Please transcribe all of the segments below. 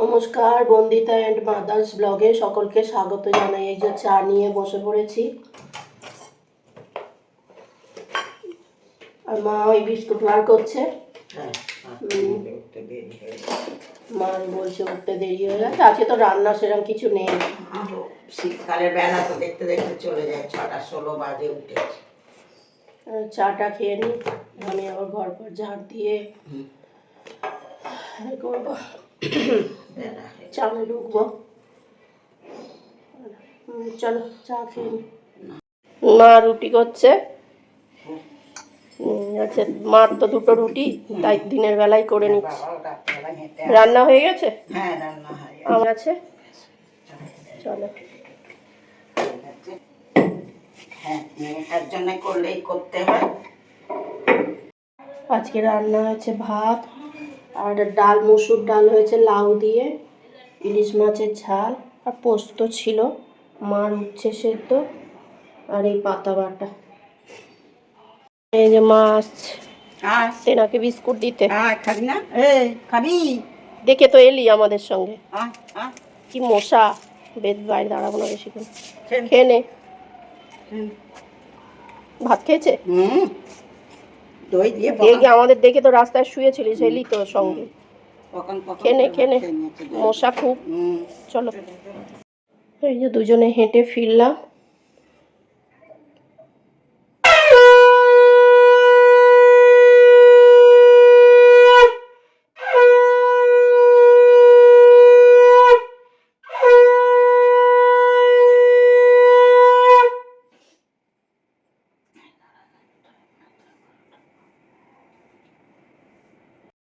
নমস্কার Bandita and mother's ব্লগে সকলকে স্বাগত জানাই। এই যে চা নিয়ে বসে পড়েছি। আর মা ওই বিস্কুট বার করছে। হ্যাঁ, মা বলছে উঠতে দেরি হয়ে গেছে। আজকে তো রান্না সেরকম কিছু নেই। শীতকালের বেলা তো দেখতে দেখতে চলে যায় ছটা ষোলো বাজে উঠেছে। চাটা খেয়ে নিই আমি আবার ঘর পর ঝাড় দিয়ে করব। চালে ঢুকবো চলো চা খেয়ে মা রুটি করছে। আচ্ছা মার তো দুটো রুটি তাই দিনের বেলায় করে নিচ্ছি। রান্না হয়ে গেছে? হ্যাঁ রান্না আমার আছে? চলো। মেয়েটার করলেই করতে হয়। আজকে রান্না হয়েছে ভাত। আর ডাল মুসুর ডাল হয়েছে লাউ দিয়ে ইলিশ মাছের ঝাল আর পোস্ত ছিল মার উচ্ছে সেদ্ধ আর এই পাতা বাটা। এই যে মাছ আসছে সেনাকে বিস্কুট দিতে। খাবি না? খাবি। দেখে তো এলি আমাদের সঙ্গে। কি মশা। বেদ বাইরে দাঁড়াবো না বেশিক্ষণ। খেয়ে নে। ভাত খেয়েছে? হুম। দই দিয়ে এই আমাদের দেখে তো রাস্তায় শুয়েছিলিস এলি তো সঙ্গে। খেনে পকন খেয়ে নে করে খেয়ে নে। খেয়ে নিয়েছে দই। মশা খুব। চলো। এই যে দুজনে হেঁটে ফিরলাম।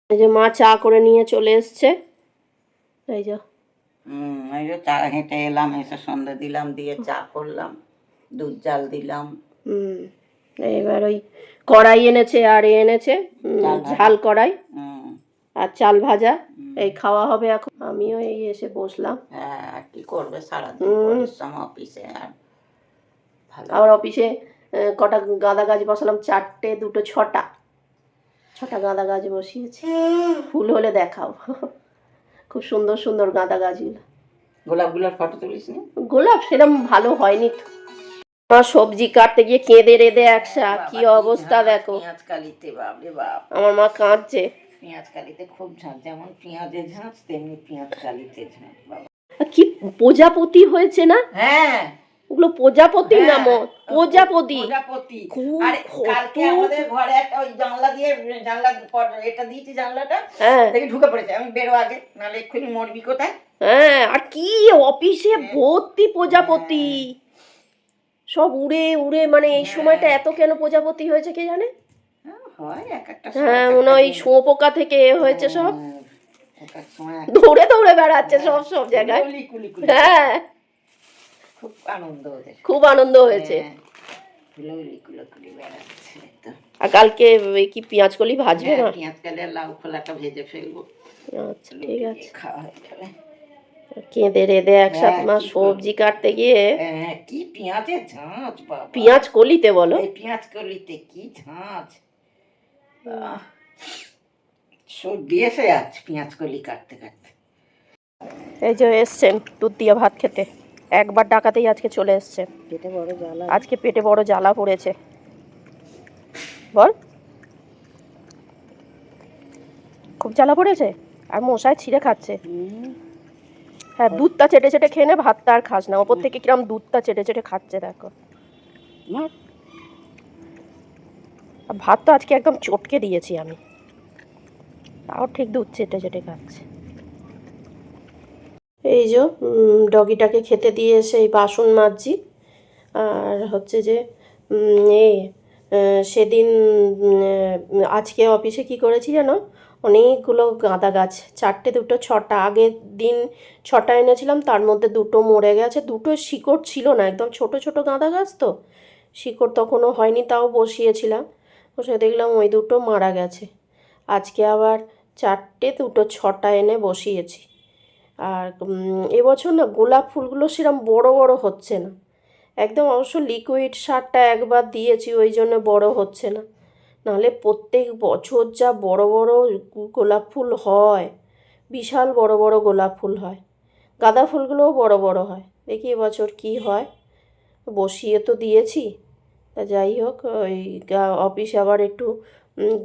এই যে মা চা করে নিয়ে চলে এসছে। এই যে। হুম এই যে চা হেঁটে এলাম এসে সন্ধ্যে দিলাম দিয়ে চা করলাম দুধ জাল দিলাম। হুম এবার ওই কড়াই এনেছে আর এ এনেছে ঝাল কড়াই আর চাল ভাজা। এই খাওয়া হবে এখন। আমিও এই এসে বসলাম। হ্যাঁ কি করবে? সারাদিন। পরিশ্রম অফিসে আর আমার অফিসে কটা গাঁদা গাছ বসালাম চারটে দুটো ছটা। ছটা গাঁদা গাছ বসিয়েছি। ফুল হলে দেখাও। খুব সুন্দর সুন্দর গাঁদা গাছগুলো গোলাপগুলোর ফটো তুলিস গোলাপ সেরকম ভালো হয়নি তো। আমার সবজি কাটতে গিয়ে কেঁদে রেঁদে একসা কি অবস্থা দেখো। পেঁয়াজ কালিতে বাপ। আমার মা কাঁদছে। পেঁয়াজ কালিতে খুব যেমন তেমনি পেঁয়াজ কালিতে ঝাঁজ বাবা। কি প্রজাপতি হয়েছে না? হ্যাঁ। ওগুলো প্রজাপতি হ্যাঁ, নাম প্রজাপতি। প্রজাপতি। আরে কালকে আমাদের ঘরে একটা ওই জানলা দিয়ে জানলা এটা দিয়েছি জানলাটা হ্যাঁ। দেখে ঢুকে পড়েছে। আমি বেরো আগে নাহলে এক্ষুনি মরবি কোথায়? হ্যাঁ আর কি অফিসে ভর্তি প্রজাপতি। সব উড়ে উড়ে মানে এই সময়টা এত কেন প্রজাপতি হয়েছে কে জানে? হ্যাঁ, হয় হ্যাঁ মনে হয় শুয়োপোকা থেকে এ হয়েছে সব। হ্যাঁ, দৌড়ে দৌড়ে বেড়াচ্ছে সব সব জায়গায়। হ্যাঁ। খুব আনন্দ ওদের খুব আনন্দ হয়েছে। হ্যাঁ, কুলোকুলি কুলোকুলি বেড়াচ্ছে তো। আর কালকে কি পেঁয়াজ কলি ভাজবে হ্যাঁ, না? পেঁয়াজ কালে লাউ খোলাটা ভেজে ফেলব। আচ্ছা ঠিক আছে। খাওয়া হয়ে যাবে কেঁদে রেঁদে একসাথে হ্যাঁ, মা সবজি কাটতে গিয়ে কি পেঁয়াজের ঝাঁজ বাবা। পেঁয়াজ কলিতে বলো। পেঁয়াজ কলিতে কি আহ, সর্দি এসে যাচ্ছে পেঁয়াজ কলি কাটতে কাটতে। এই যে এসছেন দুধ দিয়ে ভাত খেতে। একবার ডাকাতেই আজকে চলে এসছে। পেটে বড় জ্বালা। আজকে পেটে বড় জ্বালা পড়েছে। বল। খুব জ্বালা পড়েছে? আর মশায় ছিঁড়ে খাচ্ছে। হ্যাঁ দুধটা চেটে চেটে খেয়ে নে ভাতটা আর খাস না। ওপর থেকে কিরম দুধটা চেটে চেটে খাচ্ছে দেখো। ভাত তো আজকে একদম চটকে দিয়েছি আমি। তাও ঠিক দুধ চেটে চেটে খাচ্ছে। এই যে ডগিটাকে খেতে দিয়ে এসে এই বাসন মাজছি। আর হচ্ছে যে এ সেদিন আজকে অফিসে কি করেছি জানো? অনেকগুলো গাঁদা গাছ, চারটে, দুটো, ছটা। আগের দিন ছটা এনেছিলাম, তার মধ্যে দুটো মরে গেছে। দুটো শিকড় ছিল না, একদম ছোট ছোট গাঁদা গাছ তো। শিকড় তখনও হয়নি, তাও বসিয়েছিলাম। বসে দেখলাম ওই দুটো মারা গেছে। আজকে আবার চারটে, দুটো, ছটা এনে বসিয়েছি। আর এবছর না গোলাপ ফুলগুলো সেরকম বড় বড় হচ্ছে না। একদম অবশ্য লিকুইড সারটা একবার দিয়েছি, ওই জন্য বড় হচ্ছে না। নাহলে প্রত্যেক বছর যা বড় বড় গোলাপ ফুল হয়, বিশাল বড় বড় গোলাপ ফুল হয়, গাঁদা ফুলগুলোও বড় বড় হয়। দেখি এবছর কী হয়। বসিয়ে তো দিয়েছি। তা যাই হোক, ওই অফিসে আবার একটু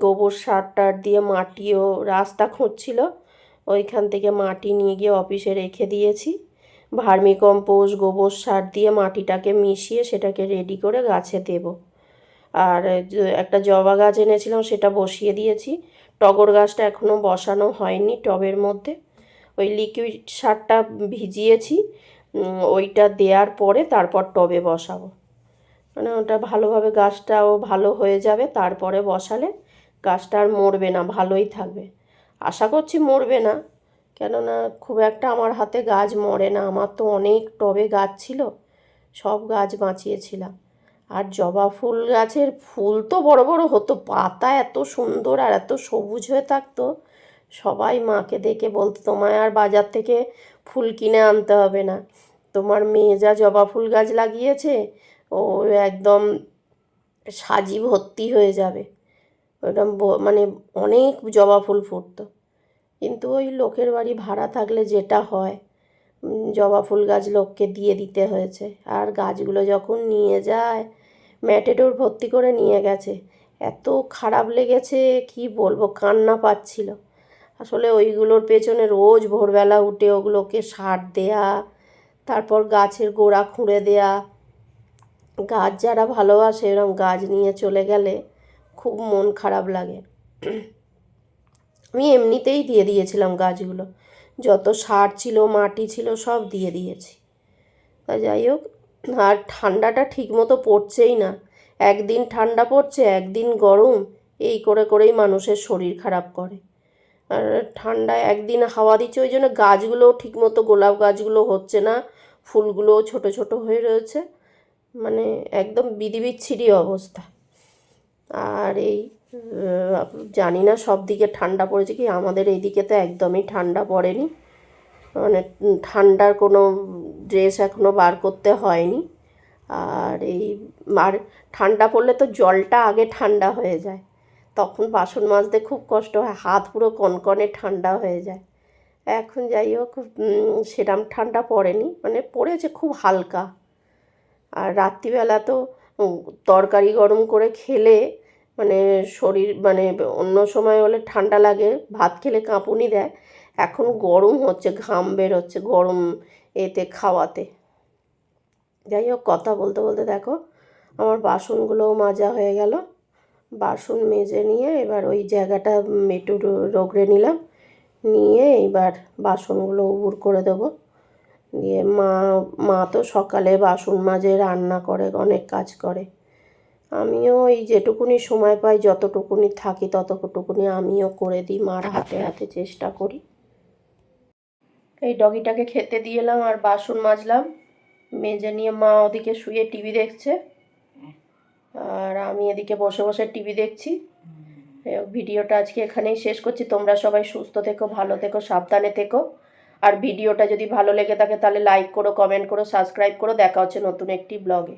গোবর সার টার দিয়ে মাটিও রাস্তা খুঁড়ছিল ওইখান থেকে মাটি নিয়ে গিয়ে অফিসে রেখে দিয়েছি। ভার্মি কম্পোস্ট, গোবর সার দিয়ে মাটিটাকে মিশিয়ে সেটাকে রেডি করে গাছে দেব। আর একটা জবা গাছ এনেছিলাম সেটা বসিয়ে দিয়েছি। টগর গাছটা এখনও বসানো হয়নি টবের মধ্যে। ওই লিকুইড সারটা ভিজিয়েছি। ওইটা দেওয়ার পরে তারপর টবে বসাবো। মানে ওটা ভালোভাবে গাছটাও ভালো হয়ে যাবে, তারপরে বসালে গাছটা আর মরবে না, ভালোই থাকবে। আশা করছি মরবে না। কেননা খুব একটা আমার হাতে গাছ মরে না, আমার তো অনেক টবে গাছ ছিল, সব গাছ বাঁচিয়েছিলাম। আর জবা ফুল গাছের ফুল তো বড় বড় হতো, পাতা এত সুন্দর আর এত সবুজ হয়ে থাকতো, সবাই মাকে দেখে বলতো, তোমায় আর বাজার থেকে ফুল কিনে আনতে হবে না। তোমার মেয়ে যা জবা ফুল গাছ লাগিয়েছে, ও একদম সাজি ভর্তি হয়ে যাবে। ব- মানে অনেক জবা ফুল ফুটতো। কিন্তু ওই লোকের বাড়ি ভাড়া থাকলে যেটা হয় জবা ফুল গাছ লোককে দিয়ে দিতে হয়েছে। আর গাছগুলো যখন নিয়ে যায়, ম্যাটেডোর ভর্তি করে নিয়ে গেছে, এত খারাপ লেগেছে, কি বলব, কান্না পাচ্ছিল। আসলে ওইগুলোর পেছনে রোজ ভোরবেলা উঠে ওগুলোকে সার দেয়া, তারপর গাছের গোড়া খুঁড়ে দেয়া। গাছ যারা ভালোবাসে এরকম গাছ নিয়ে চলে গেলে খুব মন খারাপ লাগে। আমি এমনিতেই দিয়ে দিয়েছিলাম গাছগুলো। যত সার ছিল, মাটি ছিল, সব দিয়ে দিয়েছি। তা যাই হোক, আর ঠান্ডাটা ঠিক মতো পড়ছেই না। একদিন ঠান্ডা পড়ছে, একদিন গরম, এই করে করেই মানুষের শরীর খারাপ করে। আর ঠান্ডা একদিন হাওয়া দিচ্ছে, ওই জন্য গাছগুলোও ঠিক মতো গোলাপ গাছগুলো হচ্ছে না, ফুলগুলোও ছোট ছোট হয়ে রয়েছে। মানে একদম বিধিবিচ্ছিরি অবস্থা। আর এই জানি না সব দিকে ঠান্ডা পড়েছে কি, আমাদের এইদিকে তো একদমই ঠান্ডা পড়েনি। মানে ঠান্ডার কোনো ড্রেস এখনও বার করতে হয়নি। আর এই, আর ঠান্ডা পড়লে তো জলটা আগে ঠান্ডা হয়ে যায়। তখন বাসন মাজতে খুব কষ্ট হয়, হাত পুরো কনকনে ঠান্ডা হয়ে যায়। এখন যাই হোক সেরম ঠান্ডা পড়েনি মানে পড়েছে খুব হালকা। আর রাত্রিবেলা তো তরকারি গরম করে খেলে মানে শরীর মানে অন্য সময় হলে ঠান্ডা লাগে, ভাত খেলে কাঁপুনি দেয়। এখন গরম হচ্ছে, ঘাম বেরোচ্ছে গরম এতে, খাওয়াতে। যাই হোক, কথা বলতে বলতে দেখো, আমার বাসনগুলোও মাজা হয়ে গেল। বাসন মেজে নিয়ে এবার ওই জায়গাটা একটু রগড়ে নিলাম। নিয়ে এবার বাসনগুলো উবুর করে দেবো। দিয়ে মা মা তো সকালে বাসন মাজে, রান্না করে, অনেক কাজ করে। আমিও এই যেটুকুনি সময় পাই যতটুকুনি থাকি ততটুকুনি আমিও করে দিই মার হাতে হাতে চেষ্টা করি। এই ডগিটাকে খেতে দিয়ে এলাম আর বাসন মাজলাম। মেজে নিয়ে মা ওদিকে শুয়ে টিভি দেখছে। আর আমি এদিকে বসে বসে টিভি দেখছি। ভিডিওটা আজকে এখানেই শেষ করছি। তোমরা সবাই সুস্থ থেকো ভালো থেকো সাবধানে থেকো। আর ভিডিওটা যদি ভালো লেগে থাকে তাহলে লাইক করো কমেন্ট করো সাবস্ক্রাইব করো। দেখা হচ্ছে নতুন একটি ব্লগে